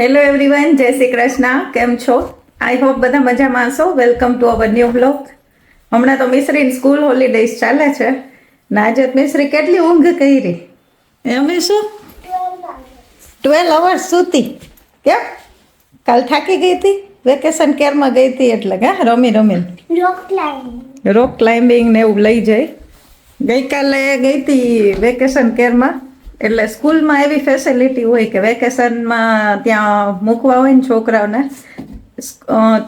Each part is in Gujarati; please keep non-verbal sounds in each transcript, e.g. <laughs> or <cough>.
હેલો એવરીવન જય શ્રી કૃષ્ણ કેમ છો આઈ હોપ બધા મજામાં હશો. Welcome to our new blog હમણાં તો મિશ્રીની સ્કૂલ હોલિડેઝ ચાલે છે. ને આજે મિશ્રી કેટલી ઊંઘ કરી? એમ શું? ટ્વેલ્વ અવર્સ સૂતી કેમ? કાલ થાકી ગઈ હતી? વેકેશન કેરમાં ગઈ હતી એટલે કે રમી રમી રોક ક્લાઇમ્બિંગ રોક ક્લાઇમ્બિંગ ને એવું લઈ જાય ગઈકાલે ગઈ હતી વેકેશન કેરમાં એટલે સ્કૂલમાં એવી ફેસિલિટી હોય કે વેકેશનમાં ત્યાં મૂકવા હોય ને છોકરાઓને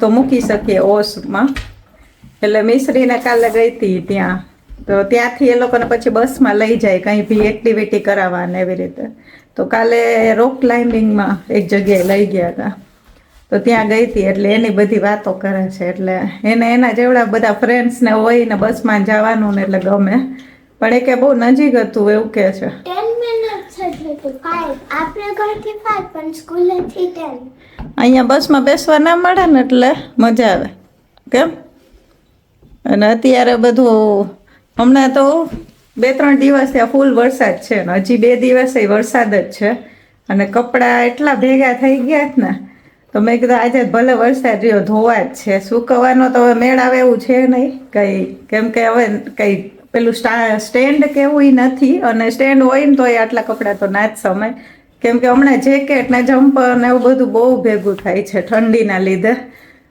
તો મૂકી શકીએ ઓસમાં. એટલે મિશ્રીને કાલે ગઈ હતી ત્યાં. તો ત્યાંથી એ લોકોને પછી બસમાં લઈ જાય, કંઈ બી એક્ટિવિટી કરાવવા ને એવી રીતે. તો કાલે રોક ક્લાઇમ્બિંગમાં એક જગ્યાએ લઈ ગયા હતા તો ત્યાં ગઈ હતી એટલે એની બધી વાતો કરે છે. એટલે એને એના જેવડા બધા ફ્રેન્ડ્સને હોય ને બસમાં જવાનું ને એટલે ગમે. પણ એ કે બહુ નજીક હતું એવું કે છે. અહીંયા બસમાં બેસવા ના મળે ને એટલે મજા આવે. કેમ? અને અત્યારે બધું હમણાં તો બે, ત્રણ દિવસ ત્યાં ફૂલ વરસાદ છે ને. હજી બે દિવસે વરસાદ જ છે. અને કપડાં એટલા ભેગા થઈ ગયા છે ને. તો મેં કીધું આજે ભલે વરસાદ રહ્યો, ધોવા જ છે. સૂકવવાનો તો હવે મેળ આવે એવું છે નહીં. કંઈ, કેમ કે હવે કંઈ પેલું સ્ટા, સ્ટેન્ડ કેવું નથી અને સ્ટેન્ડ હોય ને તોય આટલા કપડાં તો ના જ સમય. કેમ કે હમણાં જેકેટ ને જમ્પર ને એવું બધું બહુ ભેગું થાય છે ઠંડીના લીધે.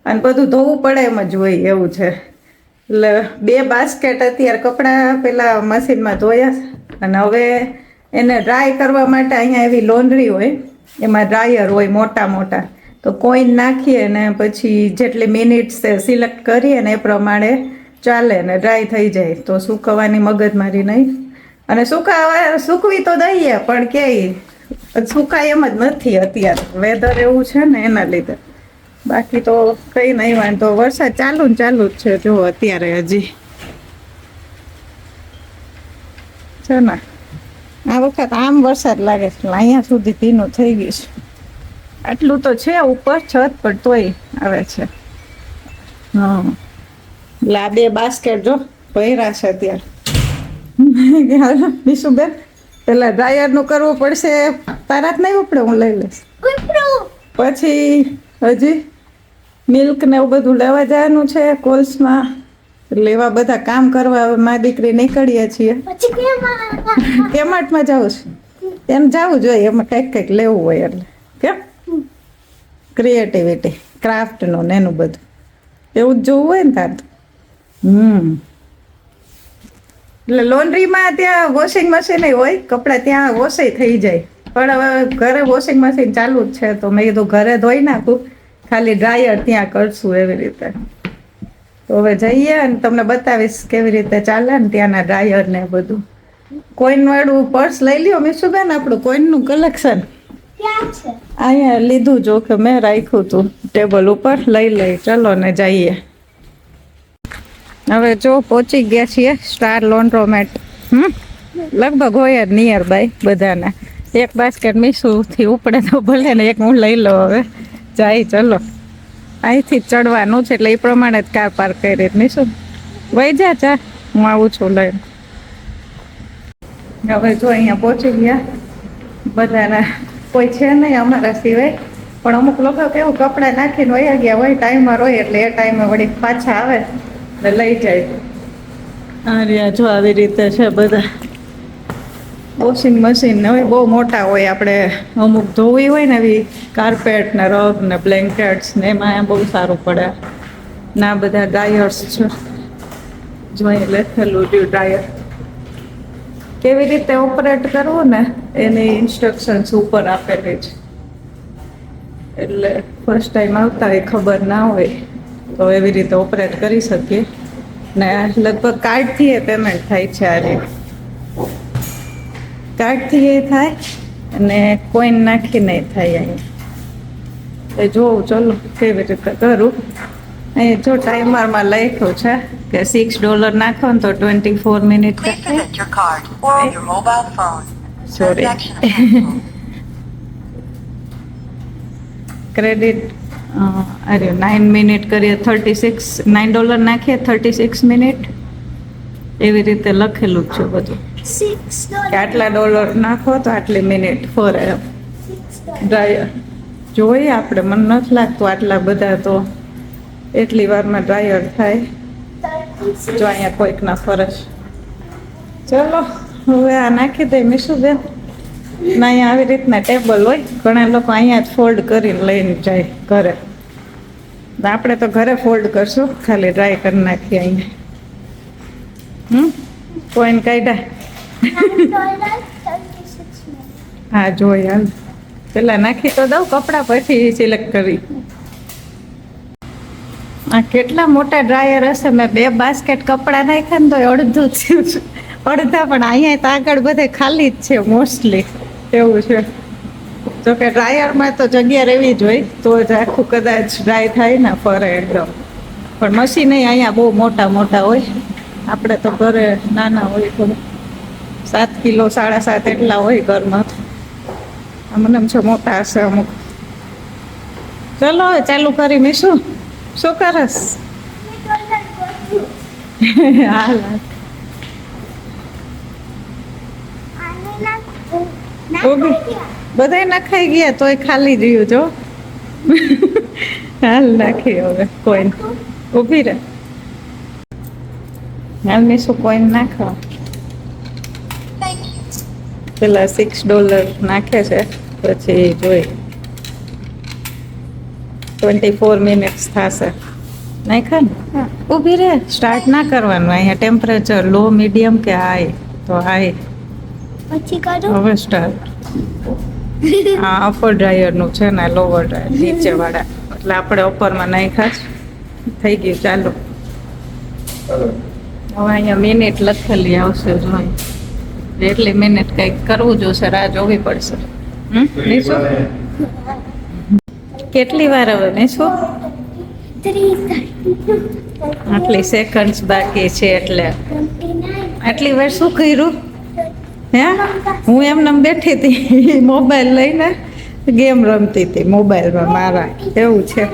અને બધું ધોવું પડે એમ જ હોય એવું છે. એટલે બે બાસ્કેટ અત્યારે કપડાં પેલા મશીનમાં ધોયા અને હવે એને ડ્રાય કરવા માટે અહીંયા એવી લોન્ડ્રી હોય, એમાં ડ્રાયર હોય મોટા મોટા. તો કોઈન નાખીએ ને પછી જેટલી મિનિટ્સ સિલેક્ટ કરીએ ને એ પ્રમાણે ચાલે ને ડ્રાય થઈ જાય, તો સૂકવવાની મગજમારી નહીં. અને સુકાવા, સૂકવી તો દઈએ, પણ કે સુકાય એમ જ નથી અત્યારે. વેધર એવું છે ને એના લીધે. બાકી તો કંઈ નહીં, વાંધો. વરસાદ ચાલુ ને ચાલુ જ છે જો અત્યારે હજી. છે ને? આ વખત આમ વરસાદ લાગે છે અહીંયા સુધી ભીનું થઈ ગયું છે. આટલું તો છે ઉપર, છત, પણ તોય આવે છે. હા એટલે આ બે બાસ્કેટ જો પહેરા છે અત્યારે. બીસુબેન પેલા ડ્રાયરનું કરવું પડશે. તારા જ નહીં ઉપડે હું લઈ લઈશ. પછી હજી મિલ્ક ને એવું બધું લેવા જવાનું છે કોલ્સમાં. એટલે એવા બધા કામ કરવા હવે મા દીકરી નીકળીએ છીએ. પછી જાઉં કેમાટમાં જવું છે? એમ જવું જોઈએ એમાં કંઈક કંઈક લેવું હોય એટલે. કેમ? ક્રિએટિવિટી ક્રાફ્ટનું ને એનું બધું. એવું જ જોવું હોય ને તાર તો. હમ. એટલે લોન્ડ્રીમાં ત્યાં વોશિંગ મશીન હોય કપડાં ત્યાં વોશય થઈ જાય. પણ હવે ઘરે વોશિંગ મશીન ચાલુ જ છે તો મેં કીધું ઘરે ધોઈ નાખું. ખાલી ડ્રાયર ત્યાં કરશું એવી રીતે. તો હવે જઈએ અને તમને બતાવીશ કેવી રીતે ચાલે ને ત્યાંના ડ્રાયર ને બધું. કોઈન વાળું પર્સ લઈ લ્યો મીશુબેન આપણું કોઈનનું કલેક્શન અહીંયા લીધું જો કે મેં રાખ્યું હતું ટેબલ ઉપર લઈ લઈ. ચલો ને જઈએ. હવે જો પહોંચી ગયા છીએ સ્ટાર લોન્ડ્રોમેટ હમ? લગભગ હોય જ નિયર બાય બધાને. એક બાસ્કેટ મીસુથી ઉપડે તો ભલે ને એક હું લઈ લઉં હવે. જાય, ચલો. અહીંથી ચડવાનું છે એટલે એ પ્રમાણે જ કાર પાર્ક કરી મીસુ. વહી જા ચા હું આવું છું લઈને. હવે જો અહીંયા પહોંચી ગયા. બધાના કોઈ છે નહીં અમારા સિવાય. પણ અમુક લોકો કેવું કપડાં નાખીને વયા ગયા હોય ટાઈમમાં હોય એટલે એ ટાઈમે વળી પાછા આવે. ને લઈ જાય. આ રહ્યા જો આવી રીતે છે બધા. વોશિંગ મશીન ને બહુ મોટા હોય આપણે. અમુક ધોવી હોય ને એવી કાર્પેટ ને રગ ને બ્લેન્કેટ્સ ને એમાં બહુ સારું પડે. ના બધા ડ્રાયર્સ છે. જોઈ લખેલું રહ્યું ડ્રાયર કેવી રીતે ઓપરેટ કરવું ને એની ઇન્સ્ટ્રક્શન્સ ઉપર આપેલી છે. એટલે ફર્સ્ટ ટાઈમ આવતા હોય ખબર ના હોય. તો એવી રીતે ઓપરેટ કરી શકીએ. ને લગભગ કાર્ડથી એ પેમેન્ટ થાય છે આ રીતે. કાર્ડથી એ થાય અને કોઈન નાખીને થાય અહીંયા. એ જોઉં ચલો કેવી રીતે કરું. અહીં જો ટાઈમરમાં લખ્યું છે કે સિક્સ ડોલર નાખો ને તો twenty four minute canceled. <laughs> Credit અરે નાઇન મિનિટ કરીએ થર્ટી સિક્સ નાઇન ડોલર નાખીએ થર્ટી સિક્સ મિનિટ એવી રીતે લખેલું જ છે બધું. કે આટલા ડોલર નાખો તો આટલી મિનિટ ફોર એમ ડ્રાયર જોઈએ આપણે મને નથી લાગતું આટલા બધા તો એટલી વારમાં ડ્રાયર થાય. જો અહીંયા કોઈકના ફરજ. ચલો હવે આ નાખી દઈ મીશુબેન. ના, અહીંયા આવી રીતના ટેબલ હોય, ઘણા લોકો અહીંયા જ ફોલ્ડ કરીને લઈને જાય ઘરે. આપણે તો ઘરે ફોલ્ડ કરશું, ખાલી ડ્રાય કરી નાખીએ અહીંયા. હમ? કોઈને કાઢ્યા? હા, જોઈ હાલ. પેલા નાખી તો દઉં, કપડાં પછી સિલેક્ટ કરી. આ કેટલા મોટા ડ્રાયર હશે, મેં બે બાસ્કેટ કપડાં નાખ્યા ને તો અડધું થયું અડધા, પણ અહીંયા તો આગળ બધે ખાલી જ છે મોસ્ટલી એવું છે. જો કે ડ્રાયરમાં તો જગ્યા રહેવી જ હોય તો જ આખું કદાચ ડ્રાય થાય ને ફરે એકદમ. પણ મશીન અહીંયા બહુ મોટા મોટા હોય. આપણે તો ઘરે નાના હોય થોડું સાત કિલો સાડા સાત એટલા હોય ઘરમાં. તો. મને એમ છે મોટા હશે અમુક. ચલો હવે ચાલુ કરી મીશું. શું કરસ? <laughs> હાલ. બધાય નખાઈ ગયા તોય ખાલી રહ્યું જો હાલ નાખી હવે કોઈન ઊભી રહે. હાલ મીશું કોઈન નાખવા. પેલા સિક્સ ડોલર નાખે છે પછી જોઈ. ટ્વેન્ટી ફોર મિનિટ્સ થશે. નાખ્યા ને? ઊભી રહે. સ્ટાર્ટ ના કરવાનું. અહીંયા ટેમ્પરેચર લો મીડિયમ કે હાઈ તો હાઈ પછી કાઢો. હવે સ્ટાર્ટ આ અપર ડ્રાયરનું છે ને લોવર ડ્રાયર નીચે વાળા એટલે આપણે અપરમાં નાખ્યા છે. થઈ ગયું ચાલો. હવે અહીંયા મિનિટ લખેલી આવશે જોઈ એટલી મિનિટ કંઈક કરવું જોશે રાહ જોવી પડશે. હમ? નીશુ કેટલી વાર હવે નીશુ આટલી સેકન્ડ્સ બાકી છે એટલે. આટલી વાર શું કર્યું? હે? હું એમને એમ બેઠી હતી, <laughs> મોબાઈલ લઈને ગેમ રમતી હતી, મોબાઈલમાં મારા, એવું છે.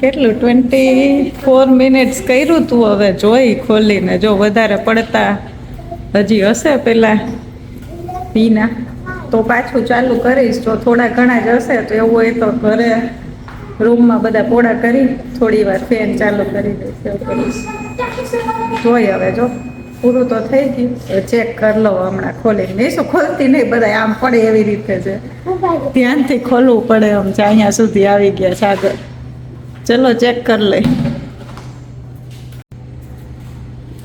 કેટલું ટ્વેન્ટી ફોર મિનિટ્સ કર્યું તું હવે, જોઈ ખોલીને, જો વધારે પડતા હજી હશે પેલા. પીના તો પાછું ચાલુ કરીશ, જો થોડા ઘણા જ હશે તો એવું હોય તો ઘરે રૂમમાં બધા પોળા કરી, થોડી વાર ફેન ચાલુ કરી દઈશ, એવું કરીશ. જોઈ હવે, જો. પૂરું તો થઈ ગયું. ચેક કરી લો હમણાં ખોલી નહીં શું ખોલતી નહીં બધા આમ પડે એવી રીતે છે. ધ્યાનથી ખોલવું પડે આમ છે. અહીંયા સુધી આવી ગયા સાગર ચલો ચેક કરી લઈ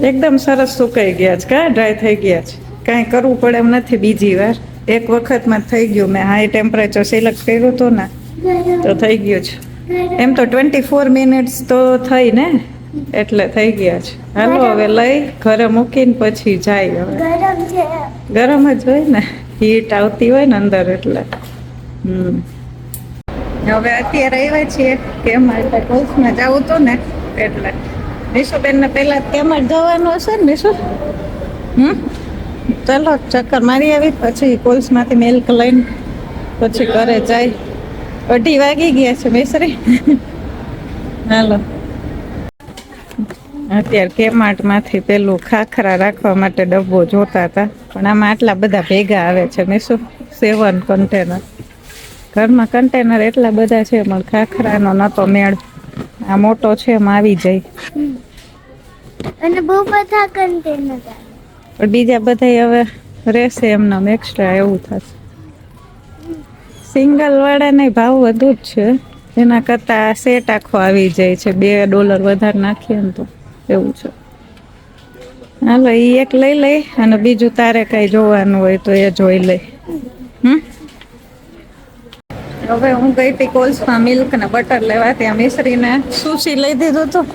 એકદમ સરસ સુકાઈ ગયા છે. કા ડ્રાય થઈ ગયા છે. કાંઈ કરવું પડે એમ નથી બીજી વાર. એક વખતમાં થઈ ગયું. મેં હાઈ ટેમ્પરેચર સિલેક્ટ કર્યું હતું ને, તો થઈ ગયું છે. એમ તો ટ્વેન્ટી ફોર મિનિટ્સ તો થઈ ને. એટલે થઈ ગયા છે. હાલો હવે લઈ ઘરે મૂકીને પછી જાય હવે. ગરમ છે. ગરમ જ હોય ને હીટ આવતી હોય ને અંદર એટલે. હમ. હવે અત્યારે આવ્યા છીએ કેમ એટલે જવું હતું ને એટલે. નિશુબેનને પહેલા કેમ જવાનું હશે ને નિશુ? હમ? ચલો ચક્કર મારી આવી પછી કોલ્સમાંથી મિલ્ક લઈને પછી ઘરે જાય. અઢી વાગી ગયા છે મિશ્રી હાલો. અત્યારે કેમાર્ટમાંથી પેલું ખાખરા રાખવા માટે ડબ્બો જોતા હતા. પણ આમાં આટલા બધા ભેગા આવે છે મેં શું સેવન કન્ટેનર ઘરમાં કન્ટેનર એટલા બધા છે પણ ખાખરાનો નતો મેળ. આ મોટો છે એમ આવી જાય. અને બહુ બધા કન્ટેનર પણ બીજા બધા હવે રહેશે એમનામ એક્સ્ટ્રા એવું થશે. સિંગલ વાળાને ભાવ વધુ જ છે. એના કરતાં સેટ આખો આવી જાય છે. બે ડોલર વધારે નાખીએ ને તો. એવું છે. હાલો એ એક લઈ લઈ અને બીજું તારે કઈ જોવાનું હોય તો એ જોઈ લઈ. હમ? હવે હું ગઈ હતી કોલ્સમાં મિલ્ક ને બટર લેવા ત્યાં મિશ્રીને સુશી લઈ દીધું હતું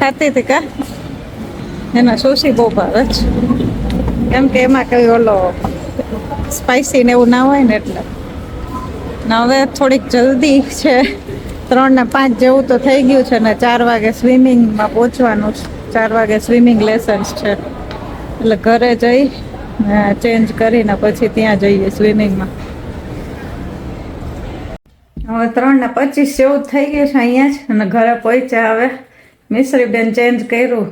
ખાતી હતી કા? એના સુશી બહુ ભાવે છે. કેમ કે એમાં કઈ ઓલો સ્પાઇસી ને એવું ના હોય ને એટલે. ને, હવે થોડીક જલ્દી છે. ત્રણ ને પાંચ જેવું તો થઈ ગયું છે ને ચાર વાગે સ્વિમિંગમાં પહોંચવાનું છે. ચાર વાગે સ્વિમિંગ લેસન્સ છે. એટલે ઘરે જઈ ચેન્જ કરીને પછી ત્યાં જઈએ સ્વિમિંગમાં. હવે ત્રણ ને પચીસ જેવું થઈ ગયું છે અહીંયા જ અને ઘરે પહોંચ્યા હવે. મિશ્રી બેન ચેન્જ કર્યું.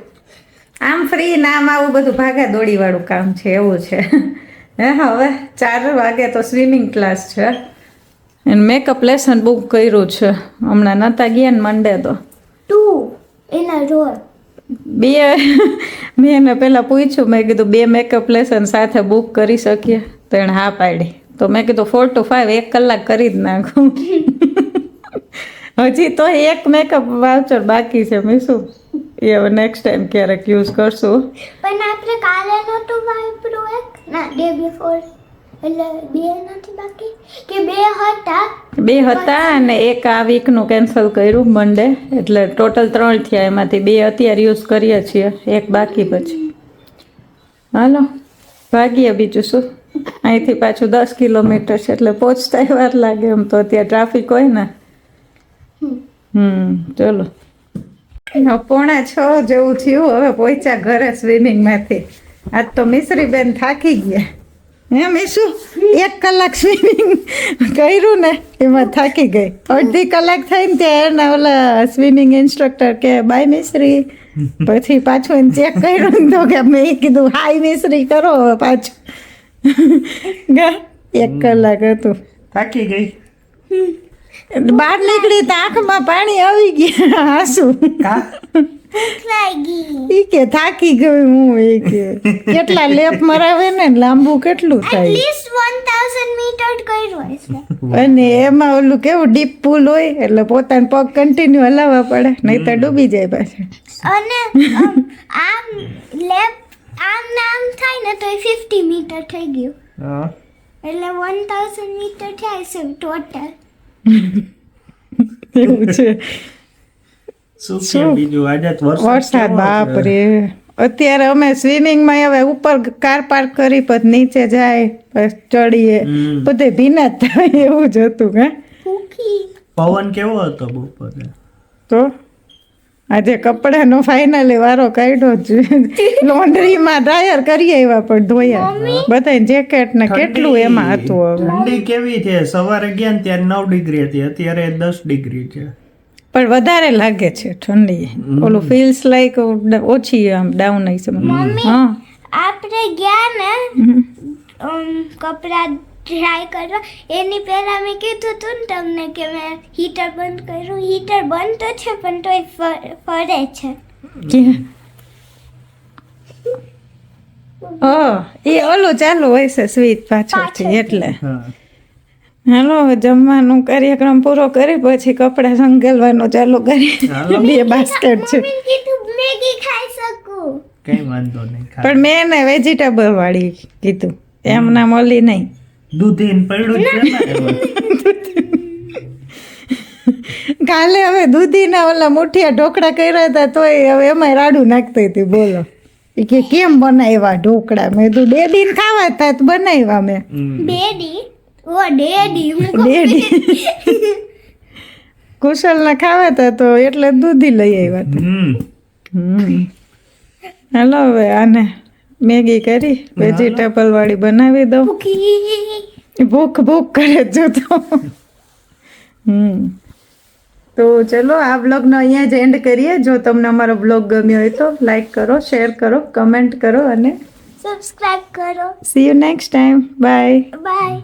આમ ફ્રી નામ આવું બધું ભાગા દોડીવાળું કામ છે, એવું છે. હે, હવે ચાર વાગે તો સ્વિમિંગ ક્લાસ છે. એને મેકઅપ લેસન બુક કર્યું છે. હમણાં નતા ગયા ને મંડે તો. ટુ એના રોલ બે મેં એને પહેલાં પૂછ્યું મેં કીધું બે મેકઅપ લેસન સાથે બુક કરી શકીએ. તો એણે હા પાડી. તો મેં કીધું ફોર ટુ ફાઇવ એક કલાક કરી જ નાખું. હજી તો એક મેકઅપ વાઉચર બાકી છે. મેં શું એ હવે નેક્સ્ટ ટાઈમ ક્યારેક યુઝ કરશું. પણ આપણે કાલે નહોતું વાપર્યું એક? ના ડે બિફોર એટલે બે નથી બાકી? કે બે હતા? બે હતા અને એક આ વીકનું કેન્સલ કર્યું મંડે એટલે ટોટલ ત્રણ થયા. એમાંથી બે અત્યારે યુઝ કરીએ છીએ. એક બાકી પછી. હાલો. ભાગીએ બીજું શું? અહીંથી પાછું દસ કિલોમીટર છે. એટલે પહોંચતા વાર લાગે એમ તો. ત્યાં ટ્રાફિક હોય ને? હમ. ચલો. પોણા છ જેવું થયું. હવે પહોંચ્યા ઘરે સ્વિમિંગમાંથી આજ તો મિશ્રીબેન થાકી ગયા. હે શું એક કલાક સ્વિમિંગ કર્યું ને એમાં થાકી ગઈ. અડધી કલાક થઈને ત્યાં એના ઓલા સ્વિમિંગ ઇન્સ્ટ્રક્ટર કે બાય મિશ્રી પછી પાછું એને ચેક કર્યું ને તો કે મેં કીધું હાય મિશ્રી કરો પાછું. એક કલાક હતું. થાકી ગઈ. બહાર નીકળી તો આંખમાં પાણી આવી ગયા હાસું. ઈ કે થાકી ગયું હું એ કે. કેટલા લેપ મરાવે ને લાંબુ કેટલું થાય? એટલીસ્ટ 1000 મીટર કર્યું હશે <laughs> અને એમાં ઓલું કેવું ડીપ પુલ હોય એટલે પોતાનો પગ કન્ટિન્યુ હલાવવા પડે નહીં તો ડૂબી જાય પાછળ અને આમ લેપ આમ ને આમ થાય ને તો 50 મીટર થઈ ગયું. હા. એટલે 1000 મીટર થાય છે ટોટલ એવું છે. વરસાદ કેવો બાપ છે? રે અત્યારે અમે સ્વિમિંગમાં હવે ઉપર કાર પાર્ક કરી પછી નીચે જાય પછી ચડીએ. બધે ભીના થાય એવું જ હતું હે. પવન કેવો હતો બપોરે? તો આજે કપડાનો ફાઇનલી વારો કાઢ્યો જ. લોન્ડ્રીમાં ડ્રાયર કરી આવ્યા પણ ધોયા. બધા જેકેટ ને કેટલું એમાં હતું હવે. ઠંડી કેવી છે? સવારે ગયા ત્યારે નવ ડિગ્રી હતી અત્યારે દસ ડિગ્રી છે. પણ વધારે લાગે છે ઠંડી. ઓલું ફીલ્સ લાઈક ઓછી આમ ડાઉન આવી છે. હા. આપણે ગયા ને કપડા ડ્રાય કરવા એની પહેલા મેં કીધું હતું ને તમને કે મેં હીટર બંધ કર્યું. હીટર બંધ તો છે પણ તોય ફરે છે. ઓ એ ઓલું ચાલુ હોય છે સ્વીચ પાછળથી. એટલે. હા. હાલો હવે જમવાનું કાર્યક્રમ પૂરો કરી પછી કપડાં સંકેલવાનું ચાલુ કરી. બે બાસ્કેટ છે. મમ્મીને કીધું મેગી ખાઈ શકું. કઈ વાંધો નહીં પણ મેં એને વેજીટેબલ વાળી કીધું. એમ નામ ઓલી નહીં દૂધીન પડ્યું છે કાલે હવે દૂધીના ઓલા મુઠિયા ઢોકળા કર્યા હતા તોય હવે એમાં રાડું નાખતી હતી બોલો. કે કેમ બનાવ્યા ઢોકળા? મેં તું બે દિન ખાવા હતા તો બનાવ્યા મેં. બે ડેડી ઓ ડેડી. ડેડી. કુશલના ખાવા તા તો એટલે દૂધી લઈ આવ્યા હતા. હમ. હમ. હાલો હવે આને મેગી કરી વેજીટેબલ વાળી બનાવી દઉં. ભૂખ. ભૂખ કરે જો તો. હમ. તો ચલો આ બ્લોગનો અહીંયા જ એન્ડ કરીએ. જો તમને અમારો બ્લોગ ગમ્યો હોય તો લાઈક કરો શેર કરો કમેન્ટ કરો અને સબસ્ક્રાઇબ કરો. See you next time bye bye